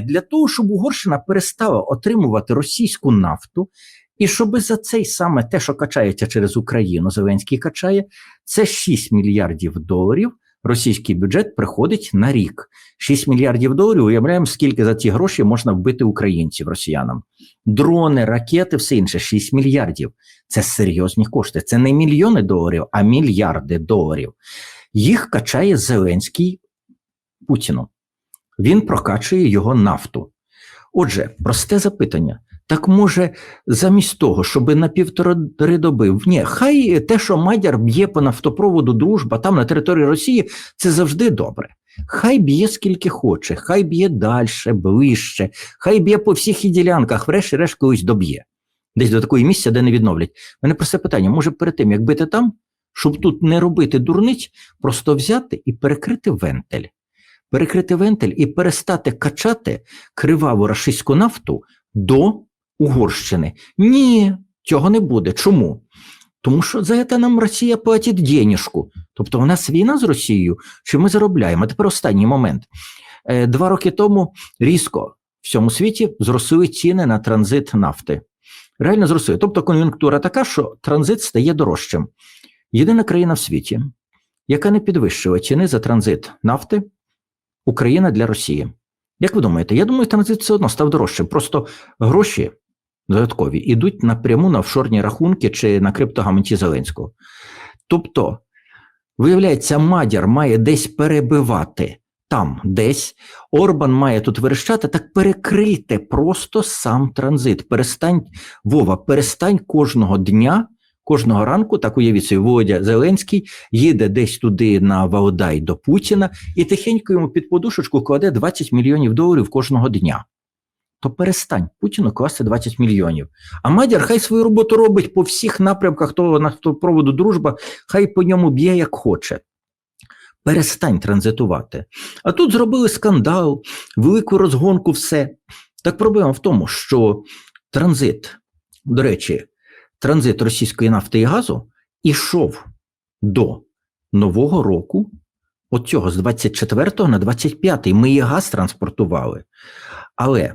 для того, щоб Угорщина перестала отримувати російську нафту, і щоб за цей саме те, що качається через Україну, Зеленський качає, це 6 мільярдів доларів. Російський бюджет приходить на рік. 6 мільярдів доларів. Уявляємо, скільки за ці гроші можна вбити українців росіянам. Дрони, ракети, все інше 6 мільярдів. Це серйозні кошти. Це не мільйони доларів, а мільярди доларів. Їх качає Зеленський Путіну. Він прокачує його нафту. Отже, просте запитання. Так може, замість того, щоб на півтори доби, ні, хай те, що Мадяр б'є по нафтопроводу дружба там на території Росії, це завжди добре. Хай б'є скільки хоче, хай б'є далі, ближче, хай б'є по всіх і ділянках, врешті-решт колись доб'є. Десь до такої місця, де не відновлять. Мене просте питання: може перед тим, як бити там, щоб тут не робити дурниць, просто взяти і перекрити вентиль. Перекрити вентиль і перестати качати криваву рашистську нафту до Угорщини. Ні, цього не буде. Чому? Тому що за це нам Росія платить денежку. Тобто у нас війна з Росією, чи ми заробляємо? Тепер останній момент. Е, Два роки тому різко в всьому світі зросли ціни на транзит нафти. Реально зросли. Тобто кон'юнктура така, що транзит стає дорожчим. Єдина країна в світі, яка не підвищила ціни за транзит нафти, Україна для Росії. Як ви думаєте? Я думаю, транзит все одно став дорожчим. Просто гроші додаткові йдуть напряму на офшорні рахунки чи на криптогаманті Зеленського. Тобто, виявляється, Мадяр має десь перебивати там, десь Орбан має тут верещати, так перекрийте просто сам транзит. Перестань, Вова, перестань кожного дня. Кожного ранку, так уявіть собі, Володя Зеленський їде десь туди на Валдай до Путіна і тихенько йому під подушечку кладе 20 мільйонів доларів кожного дня. То перестань Путіну класти 20 мільйонів. А Мадяр хай свою роботу робить по всіх напрямках того нафтопроводу дружба, хай по ньому б'є як хоче. Перестань транзитувати. А тут зробили скандал, велику розгонку, все. Так проблема в тому, що транзит, до речі, транзит російської нафти і газу ішов до Нового року, от цього з 24 на 25. Ми і газ транспортували. Але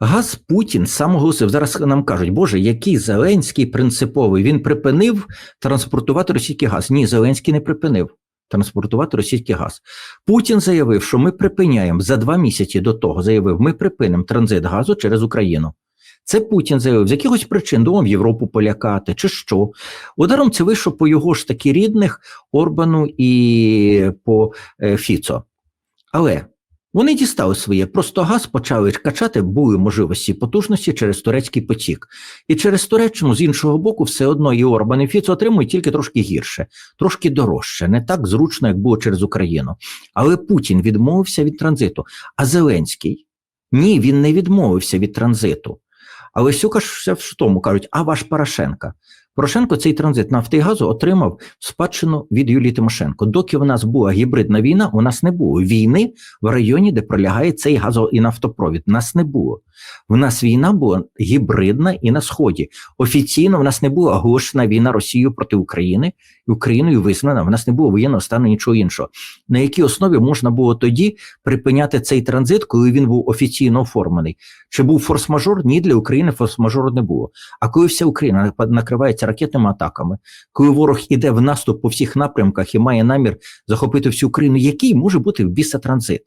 газ Путін сам оголосив. Зараз нам кажуть, Боже, який Зеленський принциповий. Він припинив транспортувати російський газ. Ні, Зеленський не припинив. Транспортувати російський газ. Путін заявив, що ми припиняємо за два місяці до того. Заявив, ми припинимо транзит газу через Україну. Це Путін заявив з якихось причин думав Європу полякати, чи що. Ударом це вийшов по його ж таки рідних Орбану і по е, Фіцо. Але вони дістали своє, просто газ почали качати, були можливості потужності через турецький потік. І через Туреччину, з іншого боку, все одно і Орбан і Фіцо отримують тільки трошки гірше, трошки дорожче, не так зручно, як було через Україну. Але Путін відмовився від транзиту. А Зеленський ні, він не відмовився від транзиту. Але Сюка ж в тому кажуть, а ваш Порошенка. Порошенко цей транзит нафти і газу отримав спадщину від Юлії Тимошенко. Доки в нас була гібридна війна, у нас не було війни в районі, де пролягає цей газо і нафтопровід. Нас не було. В нас війна була гібридна і на сході. Офіційно в нас не була оголошена війна Росією проти України, Україною визнана. В нас не було воєнного стану нічого іншого. На якій основі можна було тоді припиняти цей транзит, коли він був офіційно оформлений? Чи був форс-мажор? Ні, для України форс-мажору не було. А коли вся Україна накривається ракетними атаками, коли ворог іде в наступ по всіх напрямках і має намір захопити всю Україну, який може бути в біса транзит?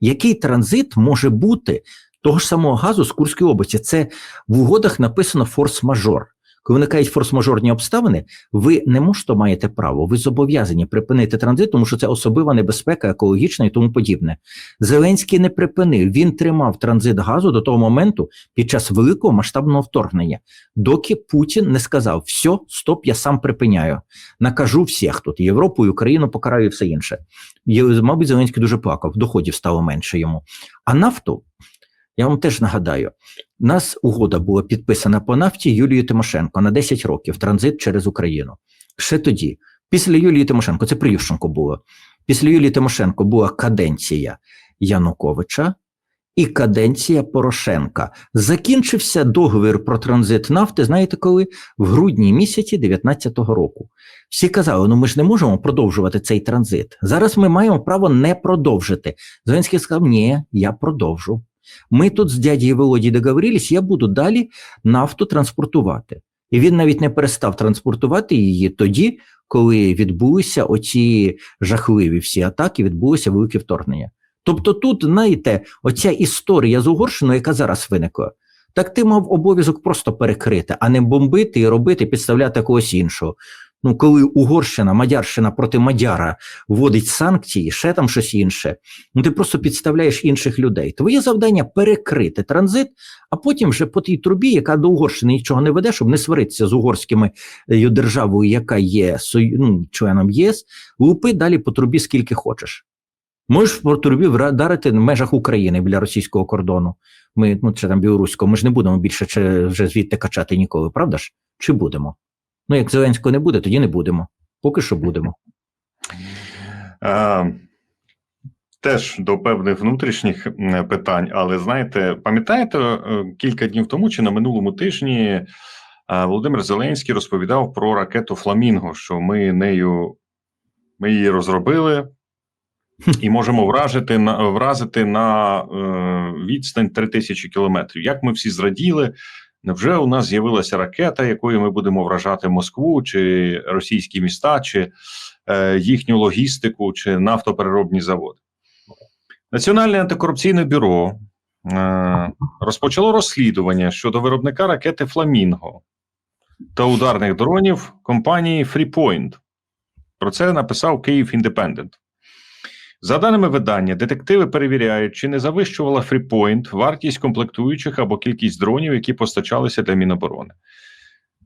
Який транзит може бути того ж самого газу з Курської області? Це в угодах написано форс-мажор. Коли виникають форс-мажорні обставини, ви не можете маєте право, ви зобов'язані припинити транзит, тому що це особлива небезпека, екологічна і тому подібне. Зеленський не припинив, він тримав транзит газу до того моменту під час великого масштабного вторгнення, доки Путін не сказав: все, стоп, я сам припиняю. Накажу всіх тут Європу, і Україну покараю і все інше. Мабуть, Зеленський дуже плакав, доходів стало менше йому. А нафту. Я вам теж нагадаю, нас угода була підписана по нафті Юлією Тимошенко на 10 років транзит через Україну. Ще тоді, після Юлії Тимошенко, це при Ющенко було. Після Юлії Тимошенко була каденція Януковича, і каденція Порошенка. Закінчився договір про транзит нафти. Знаєте коли? В грудні місяці 2019 року. Всі казали, ну ми ж не можемо продовжувати цей транзит. Зараз ми маємо право не продовжити. Зеленський сказав, ні, я продовжу. Ми тут з дядією Володі договорились, я буду далі нафту транспортувати. І він навіть не перестав транспортувати її тоді, коли відбулися оці жахливі всі атаки, відбулося велике вторгнення. Тобто, тут, знаєте, оця історія з Угорщиною, яка зараз виникла, так ти мав обов'язок просто перекрити, а не бомбити і робити, підставляти когось іншого. Ну, коли Угорщина, Мадярщина проти Мадяра вводить санкції, ще там щось інше, ну ти просто підставляєш інших людей. Твоє завдання перекрити транзит, а потім вже по тій трубі, яка до Угорщини нічого не веде, щоб не сваритися з угорськими е, державою, яка є ну, членом ЄС, лупи далі по трубі скільки хочеш. Можеш по трубі вдарити в межах України біля російського кордону. Ми, ну чи там білоруського, ми ж не будемо більше вже звідти качати ніколи, правда ж? Чи будемо? Ну, як Зеленського не буде, тоді не будемо. Поки що будемо. Е, Теж до певних внутрішніх питань, але знаєте, пам'ятаєте, е, кілька днів тому чи на минулому тижні е, Володимир Зеленський розповідав про ракету Фламінго, що ми нею ми її розробили і можемо вражити на вразити на е, відстань 3000 кілометрів. Як ми всі зраділи, невже у нас з'явилася ракета, якою ми будемо вражати Москву чи російські міста, чи е, їхню логістику, чи нафтопереробні заводи? Національне антикорупційне бюро е, розпочало розслідування щодо виробника ракети Фламінго та ударних дронів компанії Freepoint. Про це написав Київ Індепендент. За даними видання, детективи перевіряють, чи не завищувала Freepoint вартість комплектуючих або кількість дронів, які постачалися для Міноборони.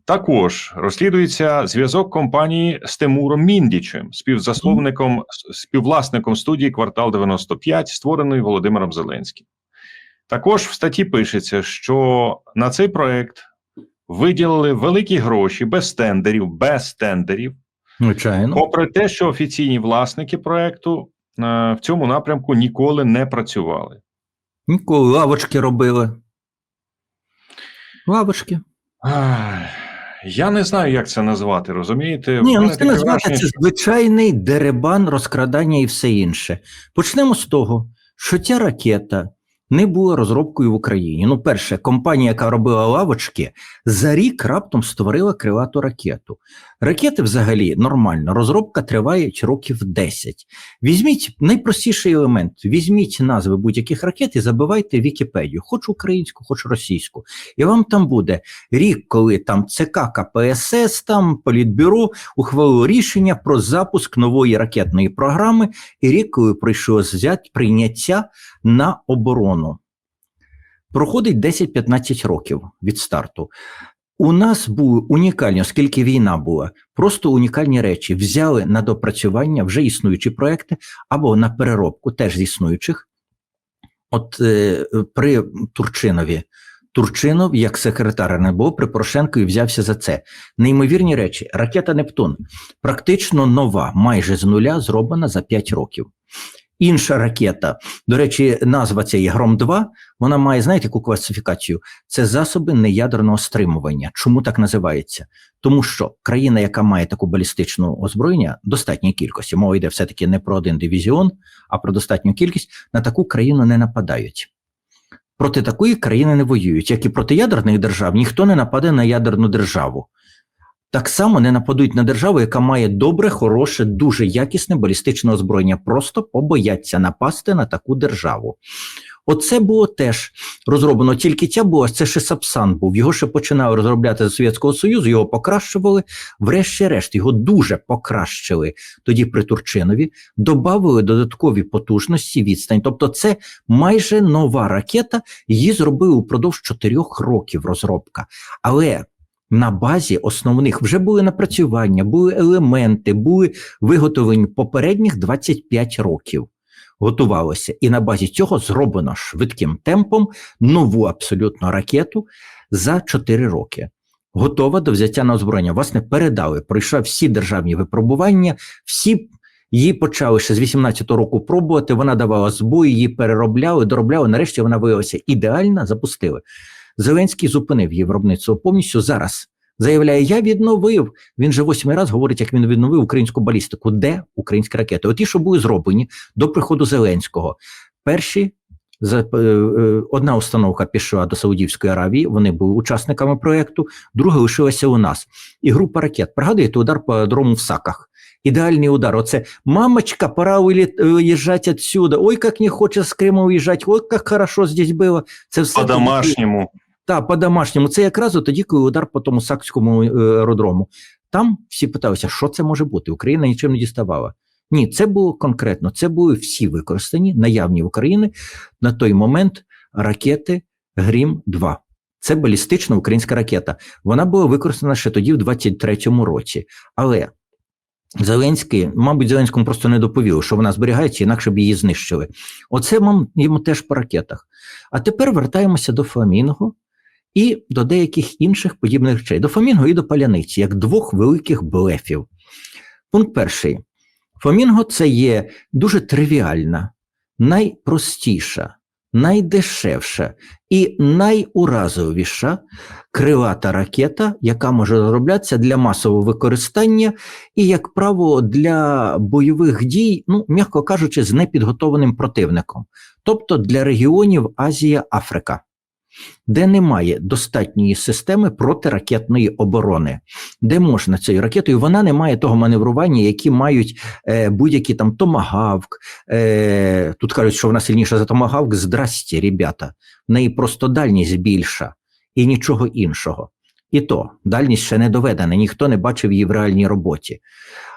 Також розслідується зв'язок компанії з Тимуром Міндічем, співзасновником, співвласником студії Квартал 95, створеної Володимиром Зеленським. Також в статті пишеться, що на цей проект виділили великі гроші без тендерів, без тендерів, Звичайно. попри те, що офіційні власники проекту в цьому напрямку ніколи не працювали. Ніколи лавочки робили. Лавочки. Ах, Я не знаю, як це назвати, розумієте? Ні, ну це назвати враження, це звичайний деребан, розкрадання і все інше. Почнемо з того, що ця ракета не була розробкою в Україні. Ну, перше, компанія, яка робила лавочки, за рік раптом створила крилату ракету. Ракети, взагалі, нормально, розробка триває років 10. Візьміть найпростіший елемент: візьміть назви будь-яких ракет і забивайте Вікіпедію, хоч українську, хоч російську. І вам там буде рік, коли там ЦК КПСС, там Політбюро ухвалило рішення про запуск нової ракетної програми, і рік, коли прийшло взять прийняття на оборону. Проходить 10-15 років від старту. У нас були унікальні, оскільки війна була, просто унікальні речі. Взяли на допрацювання вже існуючі проекти або на переробку теж з існуючих. От е, при Турчинові Турчинов, як секретар РНБО при Порошенкові взявся за це. Неймовірні речі. Ракета Нептун практично нова, майже з нуля, зроблена за 5 років. Інша ракета, до речі, назва цієї Гром 2 вона має, знаєте, яку класифікацію? Це засоби неядерного стримування. Чому так називається? Тому що країна, яка має таку балістичну озброєння, достатньої кількості, мова йде все-таки не про один дивізіон, а про достатню кількість, на таку країну не нападають. Проти такої країни не воюють, як і проти ядерних держав, ніхто не нападе на ядерну державу. Так само не нападуть на державу, яка має добре, хороше, дуже якісне балістичне озброєння. Просто побояться напасти на таку державу. Оце було теж розроблено. Тільки ця була, це ще Сапсан був. Його ще починали розробляти з Совєтського Союзу, його покращували. Врешті-решт, його дуже покращили тоді при Турчинові, додали додаткові потужності, відстань. Тобто, це майже нова ракета. Її зробили упродовж чотирьох років розробка. Але на базі основних вже були напрацювання, були елементи, були виготовлені попередніх 25 років. Готувалося, і на базі цього зроблено швидким темпом нову абсолютно ракету за 4 роки. Готова до взяття на озброєння. Власне, передали, пройшла всі державні випробування, всі Її почали ще з 18-го року пробувати. Вона давала збої, її переробляли, доробляли. Нарешті вона виявилася ідеальна, запустили. Зеленський зупинив її виробництво повністю зараз. Заявляє, я відновив. Він же восьмий раз говорить, як він відновив українську балістику. Де українські ракети? От ті, що були зроблені до приходу Зеленського. Перші е, е, одна установка пішла до Саудівської Аравії, вони були учасниками проєкту, друга лишилася у нас. І група ракет. Пригадуєте удар по аеродрому в Саках. Ідеальний удар. Оце мамочка, пора виїжджати відсюди. Ой, як не хоче з Криму уїжджати, ой, як хорошо здесь було. Це все По домашньому. Так, по-домашньому. Це якраз тоді, коли удар по тому Сакському е, аеродрому. Там всі питалися, що це може бути. Україна нічим не діставала. Ні, це було конкретно. Це були всі використані, наявні в Україні на той момент ракети Грім 2 Це балістична українська ракета. Вона була використана ще тоді, в 23-му році. Але Зеленський, мабуть, Зеленському просто не доповіли, що вона зберігається, інакше б її знищили. Оце мам, йому теж по ракетах. А тепер вертаємося до Фламінго і до деяких інших подібних речей. До Фламінго і до паляниці, як двох великих блефів. Пункт перший. Фламінго це є дуже тривіальна, найпростіша, найдешевша і найуразовіша крилата ракета, яка може розроблятися для масового використання і, як правило, для бойових дій, ну, м'яко кажучи, з непідготованим противником, тобто для регіонів Азія, Африка, де немає достатньої системи протиракетної оборони, де можна цією ракетою, вона не має того маневрування, які мають е, будь-які там томагавк. Е, тут кажуть, що вона сильніша за томагавк. Здрасті, ребята, в неї просто дальність більша і нічого іншого. І то дальність ще не доведена, ніхто не бачив її в реальній роботі.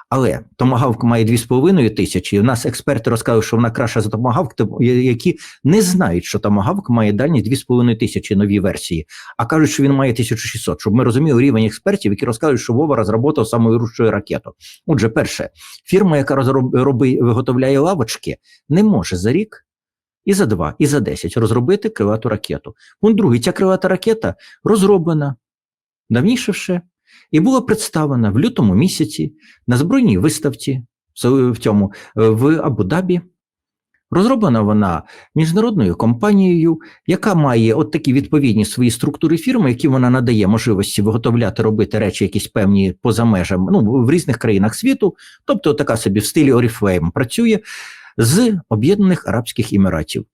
Але Томагавк має 2,5 тисячі. У нас експерти розказують, що вона краща за Томагавк, які не знають, що Томагавк має дальність 2,5 тисячі нові версії, а кажуть, що він має 1600, щоб ми розуміли рівень експертів, які розказують, що Вова розробив самовирушую ракету. Отже, перше, фірма, яка розроби, виготовляє лавочки, не може за рік. І за два, і за десять розробити крилату ракету. Пункт другий, ця крилата ракета розроблена давніше ще і була представлена в лютому місяці на збройній виставці в цьому в Абу-Дабі. Розроблена вона міжнародною компанією, яка має от такі відповідні свої структури фірми, які вона надає можливості виготовляти, робити речі, якісь певні поза межами ну, в різних країнах світу. Тобто, така собі в стилі Oriflame працює з Об'єднаних Арабських Еміратів.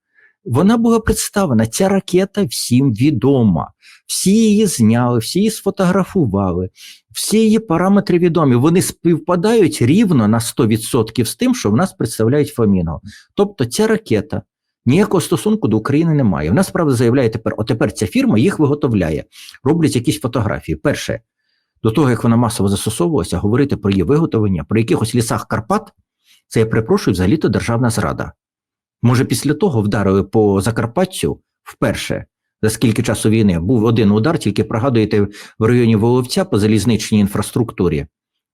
Вона була представлена, ця ракета всім відома. Всі її зняли, всі її сфотографували, всі її параметри відомі. Вони співпадають рівно на 100% з тим, що в нас представляють Фламінго. Тобто ця ракета ніякого стосунку до України не має. Вона справді заявляє тепер: отепер ця фірма їх виготовляє, роблять якісь фотографії. Перше, до того як вона масово застосовувалася, говорити про її виготовлення, про якихось лісах Карпат, це я перепрошую, взагалі-то державна зрада. Може, після того вдарили по Закарпаттю вперше, за скільки часу війни, був один удар, тільки пригадуєте, в районі Воловця по залізничній інфраструктурі.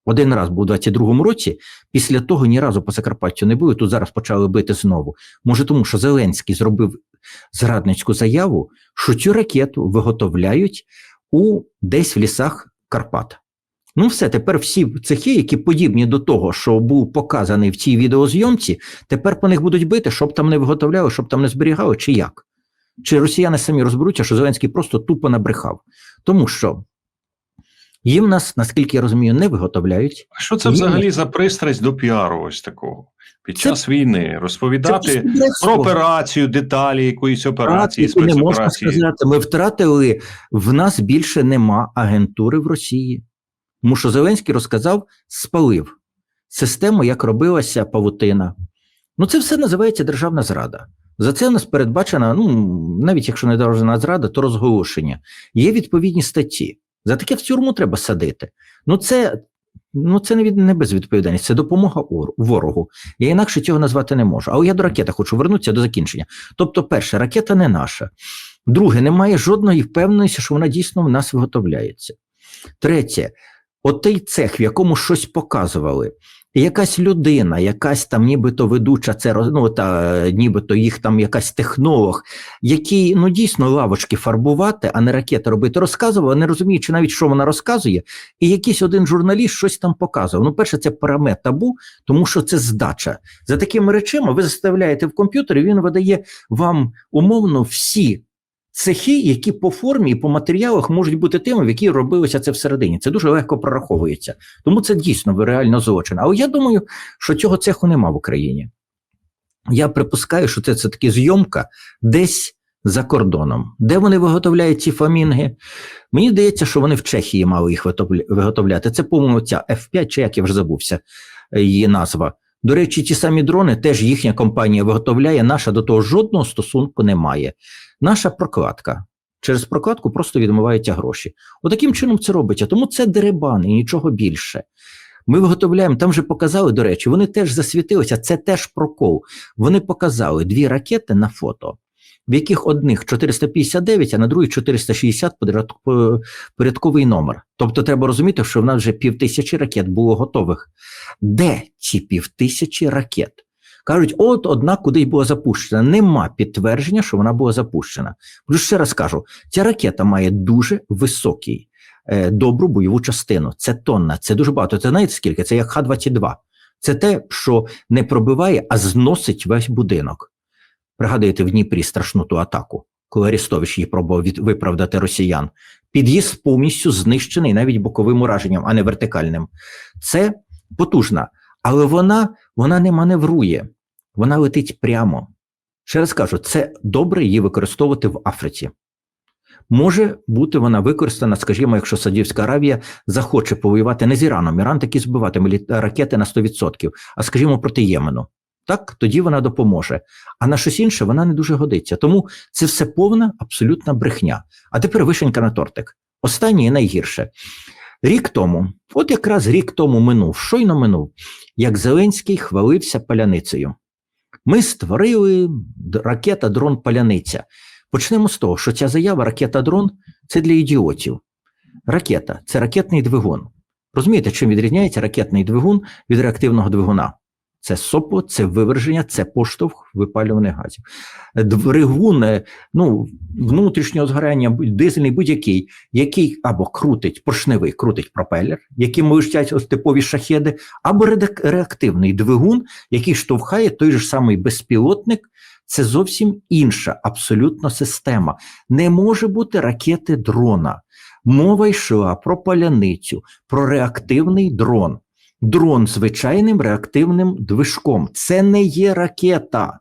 Один раз був у 22-му році, після того ні разу по Закарпаттю не було, тут зараз почали бити знову. Може, тому що Зеленський зробив зрадницьку заяву, що цю ракету виготовляють у десь в лісах Карпат. Ну, все, тепер всі цехи, які подібні до того, що був показаний в цій відеозйомці, тепер по них будуть бити, щоб там не виготовляли, щоб там не зберігали, чи як? Чи росіяни самі розберуться, що Зеленський просто тупо набрехав? Тому що їм нас, наскільки я розумію, не виготовляють. А що це взагалі за пристрасть до піару ось такого? Під Це- час війни розповідати Це про операцію, деталі якоїсь операції, Операції не можна сказати. Ми втратили, в нас більше нема агентури в Росії. Тому що Зеленський розказав, спалив систему, як робилася павутина. Ну, це все називається державна зрада. За це у нас передбачена, ну навіть якщо не державна зрада, то розголошення. Є відповідні статті. За таке в тюрму треба садити. Ну, це, ну, це не, від, не безвідповідальність, це допомога ворогу. Я інакше цього назвати не можу. Але я до ракети хочу вернутися до закінчення. Тобто, перше, ракета не наша. Друге, немає жодної впевненості, що вона дійсно в нас виготовляється. Третє, отей цех, в якому щось показували, І якась людина, якась там нібито ведуча, це ну, та, нібито їх там якась технолог, який ну дійсно лавочки фарбувати, а не ракети робити, розказував, не розуміючи навіть, що вона розказує, і якийсь один журналіст щось там показував. Ну, перше, це параме табу, тому що це здача. За такими речами ви заставляєте в комп'ютері, він видає вам умовно всі цехи, які по формі і по матеріалах можуть бути тими, в які робилося це всередині. Це дуже легко прораховується. Тому це дійсно реально злочин. Але я думаю, що цього цеху нема в Україні. Я припускаю, що це, це таки зйомка десь за кордоном. Де вони виготовляють ці фамінги? Мені здається, що вони в Чехії мали їх виготовля- виготовляти. Це, по-моєму, ця F5, чи як я вже забувся е, її назва. До речі, ті самі дрони теж їхня компанія виготовляє, наша до того жодного стосунку не має. Наша прокладка. Через прокладку просто відмиваються гроші. Отаким чином це робиться. Тому це дерибан і нічого більше. Ми виготовляємо, там вже показали, до речі, вони теж засвітилися, це теж прокол. Вони показали дві ракети на фото, в яких одних 459, а на другій 460 поряд- по- порядковий номер. Тобто треба розуміти, що в нас вже півтисячі ракет було готових. Де ці півтисячі ракет? Кажуть, от одна кудись була запущена. Нема підтвердження, що вона була запущена. Ще раз кажу, ця ракета має дуже високий, е, добру бойову частину. Це тонна, це дуже багато. Це знаєте скільки? Це як Х-22. Це те, що не пробиває, а зносить весь будинок. Пригадуєте в Дніпрі страшну ту атаку, коли Арестович її пробував від, виправдати росіян. Під'їзд повністю знищений навіть боковим ураженням, а не вертикальним. Це потужна, але вона, вона не маневрує, вона летить прямо. Ще раз кажу, це добре її використовувати в Африці. Може бути вона використана, скажімо, якщо Саудівська Аравія захоче повоювати не з Іраном. Іран таки збиватиме ракети на 100%, а скажімо, проти Ємену. Так, тоді вона допоможе. А на щось інше вона не дуже годиться. Тому це все повна абсолютна брехня. А тепер вишенька на тортик. Останнє і найгірше. Рік тому, от якраз рік тому минув, щойно минув, як Зеленський хвалився паляницею. Ми створили ракета дрон паляниця. Почнемо з того, що ця заява ракета дрон це для ідіотів. Ракета це ракетний двигун. Розумієте, чим відрізняється ракетний двигун від реактивного двигуна? Це сопло, це виверження, це поштовх випалюваних газів. Двигун, е, ну, внутрішнього згорання, дизельний будь-який, який або крутить поршневий, крутить пропелер, яким летять ось типові шахеди, або реактивний двигун, який штовхає той же самий безпілотник. Це зовсім інша абсолютно система. Не може бути ракети дрона. Мова йшла про паляницю, про реактивний дрон. Дрон звичайним реактивним движком. Це не є ракета.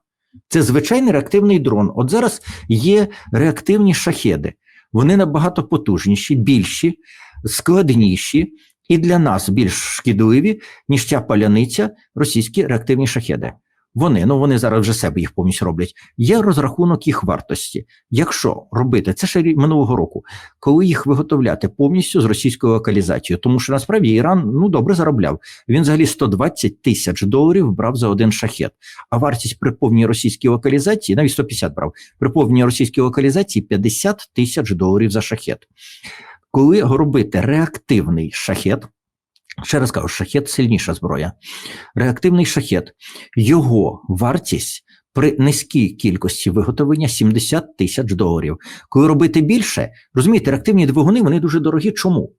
Це звичайний реактивний дрон. От зараз є реактивні шахеди. Вони набагато потужніші, більші, складніші і для нас більш шкідливі, ніж ця паляниця, російські реактивні шахеди. Вони, ну вони зараз вже себе їх повністю роблять. Є розрахунок їх вартості. Якщо робити це ще минулого року, коли їх виготовляти повністю з російською локалізацією, тому що насправді Іран ну добре заробляв. Він взагалі 120 тисяч доларів брав за один шахет. А вартість при повній російській локалізації, навіть 150 брав, при повній російській локалізації 50 тисяч доларів за шахет. Коли робити реактивний шахет, ще раз кажу, шахет сильніша зброя. Реактивний шахет, його вартість при низькій кількості виготовлення 70 тисяч доларів. Коли робити більше, розумієте, реактивні двигуни вони дуже дорогі. Чому?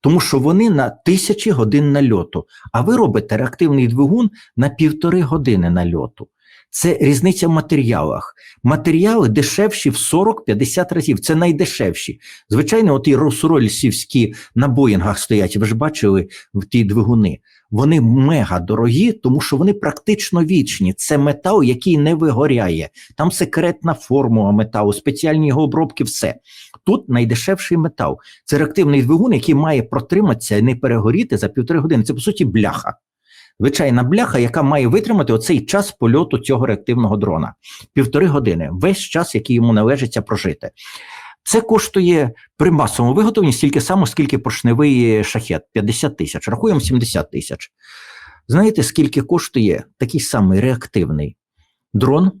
Тому що вони на тисячі годин нальоту, а ви робите реактивний двигун на півтори години нальоту. Це різниця в матеріалах. Матеріали дешевші в 40-50 разів. Це найдешевші. Звичайно, от і росрольсівські на Боїнгах стоять. Ви ж бачили в ті двигуни. Вони мега дорогі, тому що вони практично вічні. Це метал, який не вигоряє. Там секретна формула металу, спеціальні його обробки, все. Тут найдешевший метал. Це реактивний двигун, який має протриматися і не перегоріти за півтори години. Це по суті бляха. Звичайна бляха, яка має витримати оцей час польоту цього реактивного дрона. Півтори години, весь час, який йому належиться прожити. Це коштує при масовому виготовленні стільки само, скільки поршневий шахет 50 тисяч. Рахуємо 70 тисяч. Знаєте, скільки коштує такий самий реактивний дрон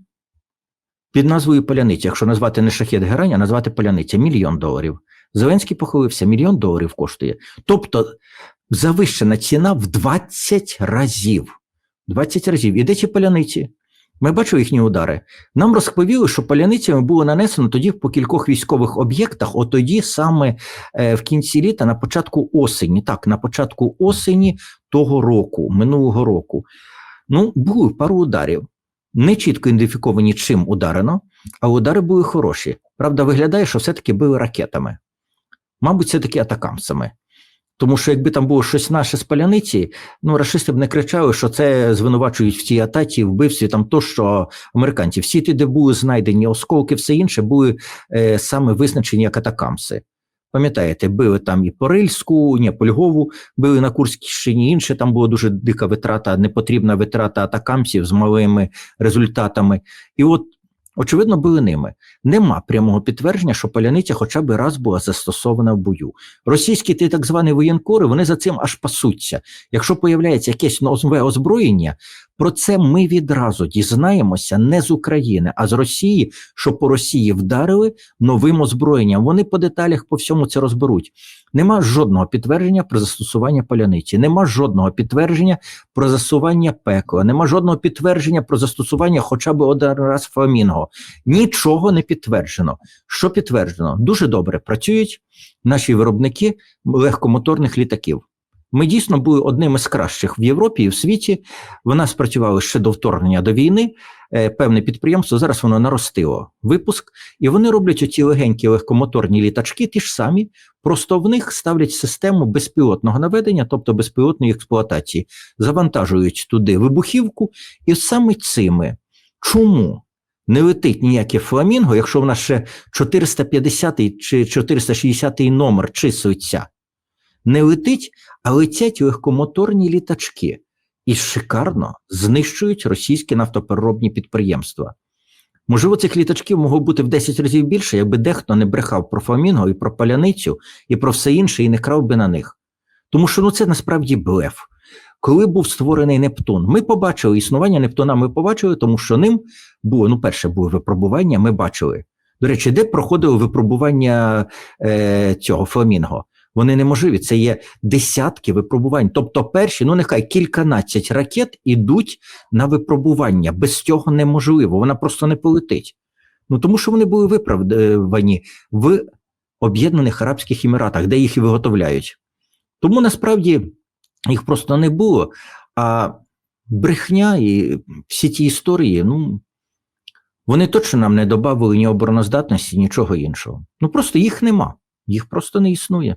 під назвою Поляниця? Якщо назвати не шахет Герань, а назвати Поляниця мільйон доларів. Зеленський похилився, мільйон доларів коштує. Тобто завищена ціна в 20 разів. 20 разів. І де ці паляниці? Ми бачили їхні удари. Нам розповіли, що паляницями було нанесено тоді по кількох військових об'єктах, от тоді саме е, в кінці літа, на початку осені. Так, на початку осені того року, минулого року. Ну, були пару ударів. Не чітко ідентифіковані, чим ударено, а удари були хороші. Правда, виглядає, що все-таки били ракетами. Мабуть, все-таки атакамсами. Тому що якби там було щось наше з паляниці, ну рашисти б не кричали, що це звинувачують в цій атаці, вбивстві там то, що американці. Всі ті, де були знайдені осколки, все інше були е, саме визначені як атакамси. Пам'ятаєте, били там і Порильську, ні, по Львову, били на Курськщині, інше там була дуже дика витрата, непотрібна витрата атакамсів з малими результатами. І от, очевидно, були ними. Нема прямого підтвердження, що паляниця хоча б раз була застосована в бою. Російські ті так звані воєнкори, вони за цим аж пасуться. Якщо появляється якесь нове озброєння, про це ми відразу дізнаємося не з України, а з Росії, що по Росії вдарили новим озброєнням. Вони по деталях по всьому це розберуть. Нема жодного підтвердження про застосування паляниці, нема жодного підтвердження про застосування пекла, нема жодного підтвердження про застосування хоча б один раз фламінго. Нічого не підтверджено. Що підтверджено? Дуже добре працюють наші виробники легкомоторних літаків. Ми дійсно були одним із кращих в Європі і в світі. Вона спрацювала ще до вторгнення до війни. Е, Певне підприємство зараз воно наростило випуск, і вони роблять оці легенькі легкомоторні літачки, ті ж самі, просто в них ставлять систему безпілотного наведення, тобто безпілотної експлуатації, завантажують туди вибухівку, і саме цими. Чому не летить ніяке фламінго, якщо в нас ще 450 чи 460 номер числиться, не летить, а летять легкомоторні літачки і шикарно знищують російські нафтопереробні підприємства. Можливо, цих літачків могло бути в 10 разів більше, якби дехто не брехав про фламінго і про паляницю, і про все інше, і не крав би на них. Тому що ну, це насправді блеф. Коли був створений Нептун, ми побачили існування Нептуна, ми побачили, тому що ним було, ну, перше, було випробування, ми бачили. До речі, де проходило випробування е, цього фламінго? Вони неможливі. Це є десятки випробувань. Тобто, перші, ну нехай кільканадцять ракет ідуть на випробування. Без цього неможливо. Вона просто не полетить. Ну тому що вони були виправдані в Об'єднаних Арабських Еміратах, де їх і виготовляють. Тому насправді їх просто не було. А брехня і всі ті історії, ну. Вони точно нам не додали ні обороноздатності, нічого іншого. Ну просто їх нема, їх просто не існує.